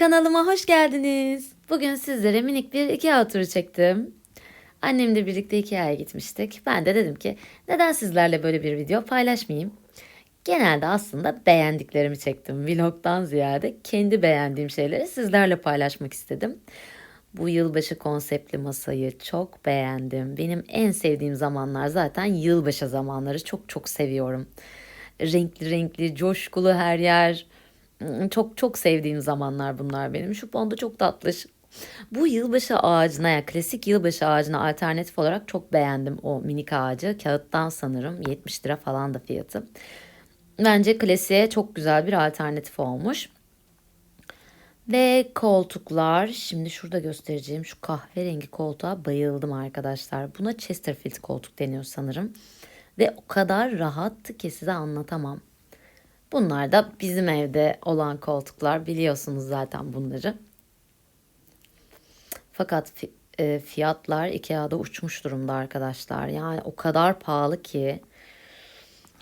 Kanalıma hoş geldiniz. Bugün sizlere minik bir IKEA turu çektim. Annemle birlikte IKEA'ya gitmiştik. Ben de dedim ki neden sizlerle böyle bir video paylaşmayayım? Genelde aslında beğendiklerimi çektim. Vlogdan ziyade kendi beğendiğim şeyleri sizlerle paylaşmak istedim. Bu yılbaşı konseptli masayı çok beğendim. Benim en sevdiğim zamanlar zaten yılbaşı zamanları. Çok çok seviyorum. Renkli renkli, coşkulu her yer. Çok çok sevdiğim zamanlar bunlar benim. Şu fonda çok tatlış. Bu yılbaşı ağacına ya klasik yılbaşı ağacına alternatif olarak çok beğendim o minik ağacı. Kağıttan sanırım 70 lira falan da fiyatı. Bence klasiğe çok güzel bir alternatif olmuş. Ve koltuklar. Şimdi şurada göstereceğim şu kahverengi koltuğa bayıldım arkadaşlar. Buna Chesterfield koltuk deniyor sanırım. Ve o kadar rahattı ki size anlatamam. Bunlar da bizim evde olan koltuklar. Biliyorsunuz zaten bunları. Fakat e, fiyatlar Ikea'da uçmuş durumda arkadaşlar. Yani o kadar pahalı ki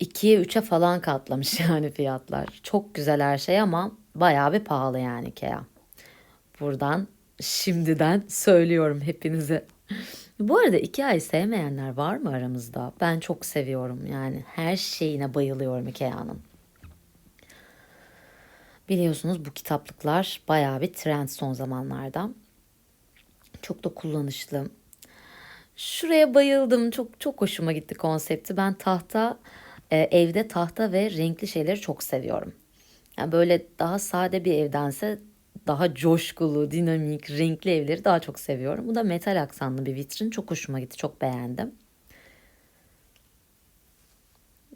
2'ye 3'e falan katlamış yani fiyatlar. Çok güzel her şey ama bayağı bir pahalı yani Ikea. Buradan şimdiden söylüyorum hepinize. Bu arada Ikea'yı sevmeyenler var mı aramızda? Ben çok seviyorum yani her şeyine bayılıyorum Ikea'nın. Biliyorsunuz bu kitaplıklar bayağı bir trend son zamanlarda. Çok da kullanışlı. Şuraya bayıldım. Çok çok hoşuma gitti konsepti. Ben tahta e, evde tahta ve renkli şeyleri çok seviyorum. Yani böyle daha sade bir evdense daha coşkulu, dinamik, renkli evleri daha çok seviyorum. Bu da metal aksanlı bir vitrin. Çok hoşuma gitti. Çok beğendim.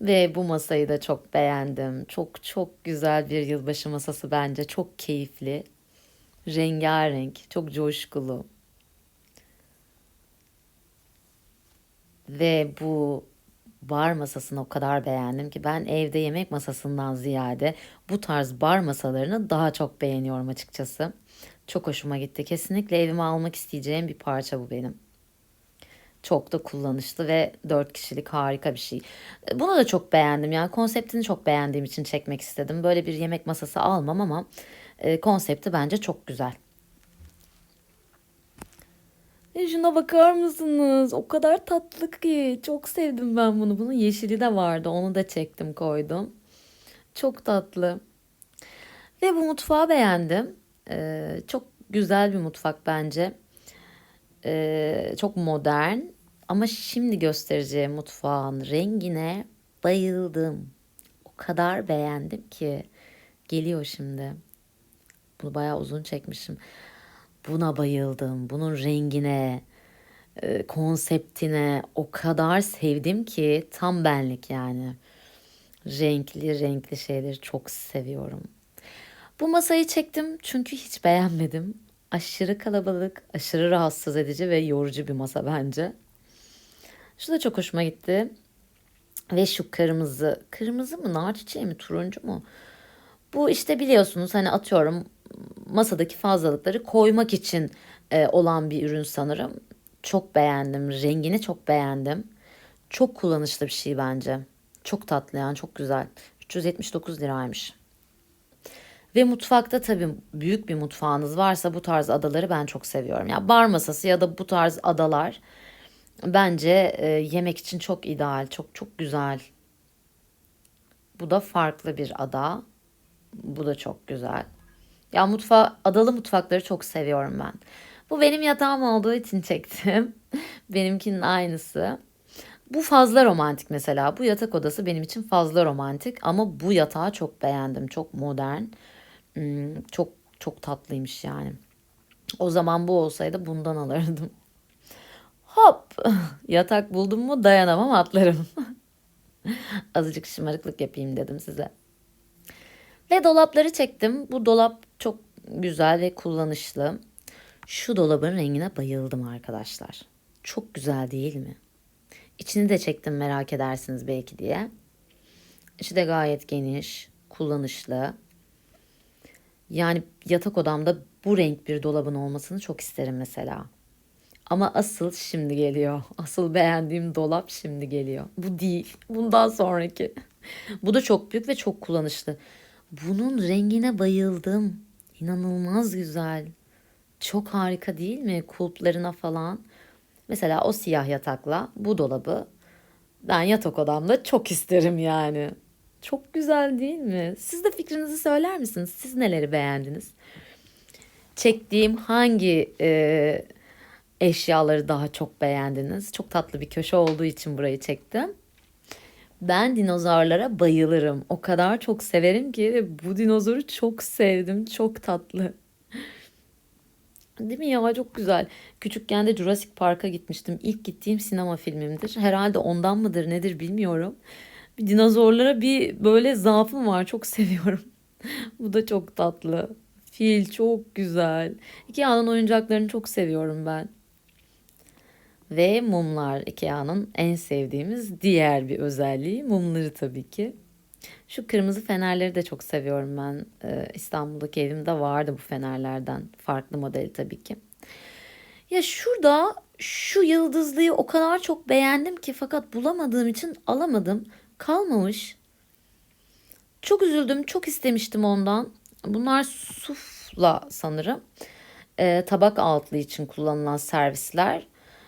Ve bu masayı da çok beğendim. Çok çok güzel bir yılbaşı masası bence. Çok keyifli. Rengarenk, çok coşkulu. Ve bu bar masasını o kadar beğendim ki ben evde yemek masasından ziyade bu tarz bar masalarını daha çok beğeniyorum açıkçası. Çok hoşuma gitti. Kesinlikle evime almak isteyeceğim bir parça bu benim. Çok da kullanışlı ve 4 kişilik harika bir şey. Bunu da çok beğendim. Yani konseptini çok beğendiğim için çekmek istedim. Böyle bir yemek masası almam ama e, konsepti bence çok güzel. E şuna bakar mısınız? O kadar tatlı ki. Çok sevdim ben bunu. Bunun yeşili de vardı. Onu da çektim koydum. Çok tatlı. Ve bu mutfağı beğendim. Ee, çok güzel bir mutfak bence. Ee, çok modern. Ama şimdi göstereceğim mutfağın rengine bayıldım. O kadar beğendim ki. Geliyor şimdi. Bunu bayağı uzun çekmişim. Buna bayıldım. Bunun rengine, e, konseptine o kadar sevdim ki tam benlik yani. Renkli renkli şeyleri çok seviyorum. Bu masayı çektim çünkü hiç beğenmedim. Aşırı kalabalık, aşırı rahatsız edici ve yorucu bir masa bence. Şu da çok hoşuma gitti. Ve şu kırmızı, kırmızı mı, nar çiçeği mi, turuncu mu? Bu işte biliyorsunuz hani atıyorum masadaki fazlalıkları koymak için e, olan bir ürün sanırım. Çok beğendim. Rengini çok beğendim. Çok kullanışlı bir şey bence. Çok tatlı yani çok güzel. 379 liraymış. Ve mutfakta tabii büyük bir mutfağınız varsa bu tarz adaları ben çok seviyorum. Ya yani bar masası ya da bu tarz adalar bence e, yemek için çok ideal, çok çok güzel. Bu da farklı bir ada. Bu da çok güzel. Ya mutfağı, adalı mutfakları çok seviyorum ben. Bu benim yatağım olduğu için çektim. Benimkinin aynısı. Bu fazla romantik mesela. Bu yatak odası benim için fazla romantik ama bu yatağı çok beğendim. Çok modern. Hmm, çok çok tatlıymış yani. O zaman bu olsaydı bundan alırdım. Hop! Yatak buldum mu dayanamam atlarım. Azıcık şımarıklık yapayım dedim size. Ve dolapları çektim. Bu dolap çok güzel ve kullanışlı. Şu dolabın rengine bayıldım arkadaşlar. Çok güzel değil mi? İçini de çektim merak edersiniz belki diye. İçi de gayet geniş, kullanışlı. Yani yatak odamda bu renk bir dolabın olmasını çok isterim mesela. Ama asıl şimdi geliyor. Asıl beğendiğim dolap şimdi geliyor. Bu değil. Bundan sonraki. Bu da çok büyük ve çok kullanışlı. Bunun rengine bayıldım. İnanılmaz güzel. Çok harika değil mi? Kulplarına falan. Mesela o siyah yatakla bu dolabı ben yatak odamda çok isterim yani. Çok güzel değil mi? Siz de fikrinizi söyler misiniz? Siz neleri beğendiniz? Çektiğim hangi e, eşyaları daha çok beğendiniz? Çok tatlı bir köşe olduğu için burayı çektim. Ben dinozorlara bayılırım. O kadar çok severim ki bu dinozoru çok sevdim. Çok tatlı. Değil mi ya? Çok güzel. Küçükken de Jurassic Park'a gitmiştim. İlk gittiğim sinema filmimdir. Herhalde ondan mıdır nedir bilmiyorum. Dinozorlara bir böyle zaafım var. Çok seviyorum. Bu da çok tatlı. Fil çok güzel. Ikea'nın oyuncaklarını çok seviyorum ben. Ve mumlar Ikea'nın en sevdiğimiz diğer bir özelliği mumları tabii ki. Şu kırmızı fenerleri de çok seviyorum ben. Ee, İstanbul'daki evimde vardı bu fenerlerden. Farklı modeli tabii ki. Ya şurada şu yıldızlıyı o kadar çok beğendim ki fakat bulamadığım için alamadım. Kalmamış. Çok üzüldüm. Çok istemiştim ondan. Bunlar sufla sanırım. Ee, tabak altlı için kullanılan servisler.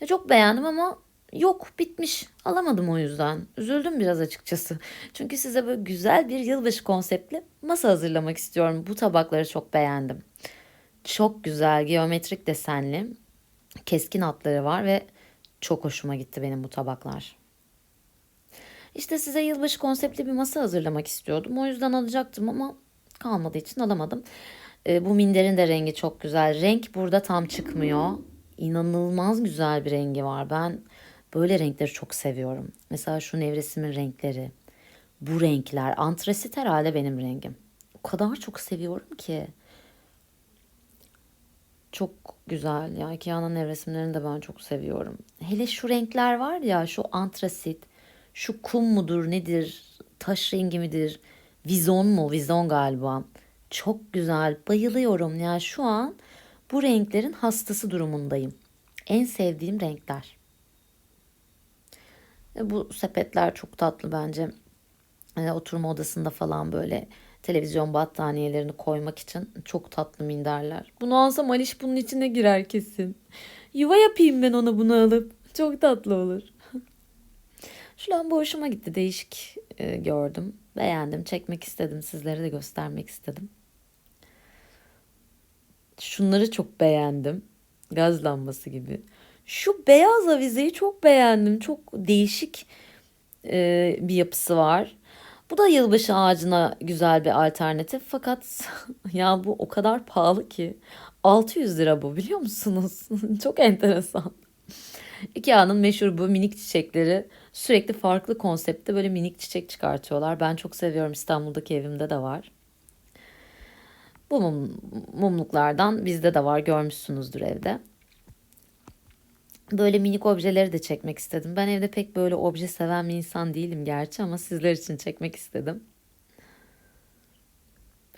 Ya çok beğendim ama yok bitmiş. Alamadım o yüzden. Üzüldüm biraz açıkçası. Çünkü size böyle güzel bir yılbaşı konseptli masa hazırlamak istiyorum. Bu tabakları çok beğendim. Çok güzel, geometrik desenli, keskin hatları var ve çok hoşuma gitti benim bu tabaklar. İşte size yılbaşı konseptli bir masa hazırlamak istiyordum. O yüzden alacaktım ama kalmadığı için alamadım. E, bu minderin de rengi çok güzel. Renk burada tam çıkmıyor. İnanılmaz güzel bir rengi var. Ben böyle renkleri çok seviyorum. Mesela şu nevresimin renkleri. Bu renkler. Antrasit herhalde benim rengim. O kadar çok seviyorum ki. Çok güzel ya. Ikea'nın nevresimlerini de ben çok seviyorum. Hele şu renkler var ya şu antrasit. Şu kum mudur nedir? Taş rengi midir? Vizon mu? Vizon galiba. Çok güzel. Bayılıyorum ya. Şu an bu renklerin hastası durumundayım. En sevdiğim renkler. E, bu sepetler çok tatlı bence. E, oturma odasında falan böyle televizyon battaniyelerini koymak için çok tatlı minderler. Bunu alsam Aliş bunun içine girer kesin. Yuva yapayım ben ona bunu alıp. Çok tatlı olur. Şu lamba hoşuma gitti. Değişik e, gördüm. Beğendim. Çekmek istedim. Sizlere de göstermek istedim. Şunları çok beğendim. Gaz lambası gibi. Şu beyaz avizeyi çok beğendim. Çok değişik e, bir yapısı var. Bu da yılbaşı ağacına güzel bir alternatif. Fakat ya bu o kadar pahalı ki. 600 lira bu biliyor musunuz? çok enteresan. Ikea'nın meşhur bu minik çiçekleri sürekli farklı konseptte böyle minik çiçek çıkartıyorlar. Ben çok seviyorum İstanbul'daki evimde de var. Bu mum, mumluklardan bizde de var görmüşsünüzdür evde. Böyle minik objeleri de çekmek istedim. Ben evde pek böyle obje seven bir insan değilim gerçi ama sizler için çekmek istedim.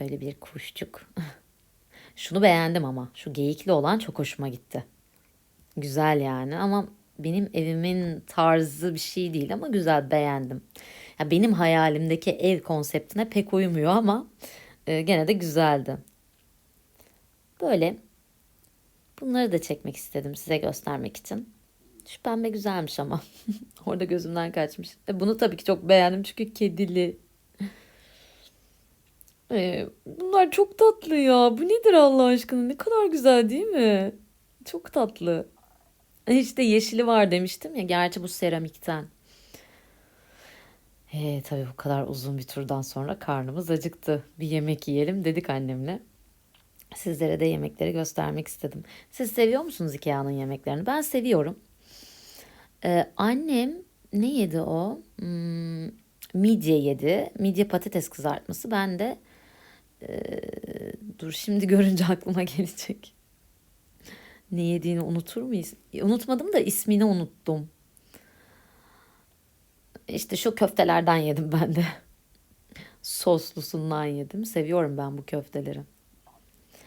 Böyle bir kuşçuk. Şunu beğendim ama şu geyikli olan çok hoşuma gitti. Güzel yani ama benim evimin tarzı bir şey değil ama güzel beğendim. Ya benim hayalimdeki ev konseptine pek uymuyor ama e, gene de güzeldi. Böyle bunları da çekmek istedim size göstermek için. Şu pembe güzelmiş ama. Orada gözümden kaçmış. E, bunu tabii ki çok beğendim çünkü kedili. E, bunlar çok tatlı ya. Bu nedir Allah aşkına? Ne kadar güzel değil mi? Çok tatlı. İşte yeşili var demiştim ya. Gerçi bu seramikten. E, tabii bu kadar uzun bir turdan sonra karnımız acıktı. Bir yemek yiyelim dedik annemle. Sizlere de yemekleri göstermek istedim. Siz seviyor musunuz Ikea'nın yemeklerini? Ben seviyorum. Ee, annem ne yedi o? Hmm, midye yedi. Midye patates kızartması. Ben de e, dur şimdi görünce aklıma gelecek. Ne yediğini unutur muyuz? Unutmadım da ismini unuttum. İşte şu köftelerden yedim ben de. Soslusundan yedim. Seviyorum ben bu köfteleri.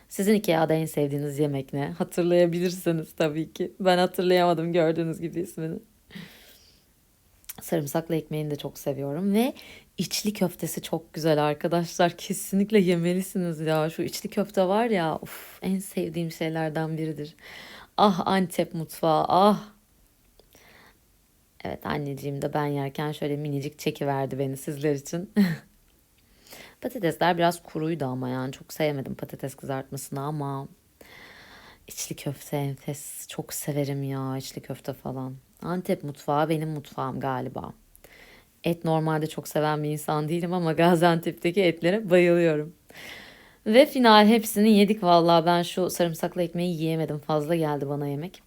Sizin Ikea'da en sevdiğiniz yemek ne? Hatırlayabilirsiniz tabii ki. Ben hatırlayamadım gördüğünüz gibi ismini. Sarımsaklı ekmeğini de çok seviyorum ve içli köftesi çok güzel arkadaşlar. Kesinlikle yemelisiniz ya. Şu içli köfte var ya, uf, en sevdiğim şeylerden biridir. Ah Antep mutfağı, ah. Evet anneciğim de ben yerken şöyle minicik çekiverdi beni sizler için. Patatesler biraz kuruydu ama yani çok sevmedim patates kızartmasını ama içli köfte enfes. Çok severim ya içli köfte falan. Antep mutfağı benim mutfağım galiba. Et normalde çok seven bir insan değilim ama Gaziantep'teki etlere bayılıyorum. Ve final hepsini yedik vallahi ben şu sarımsaklı ekmeği yiyemedim. Fazla geldi bana yemek.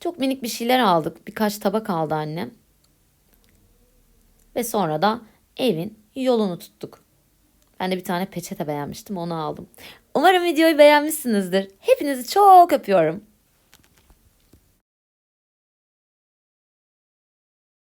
Çok minik bir şeyler aldık. Birkaç tabak aldı annem. Ve sonra da evin yolunu tuttuk. Ben de bir tane peçete beğenmiştim onu aldım. Umarım videoyu beğenmişsinizdir. Hepinizi çok öpüyorum.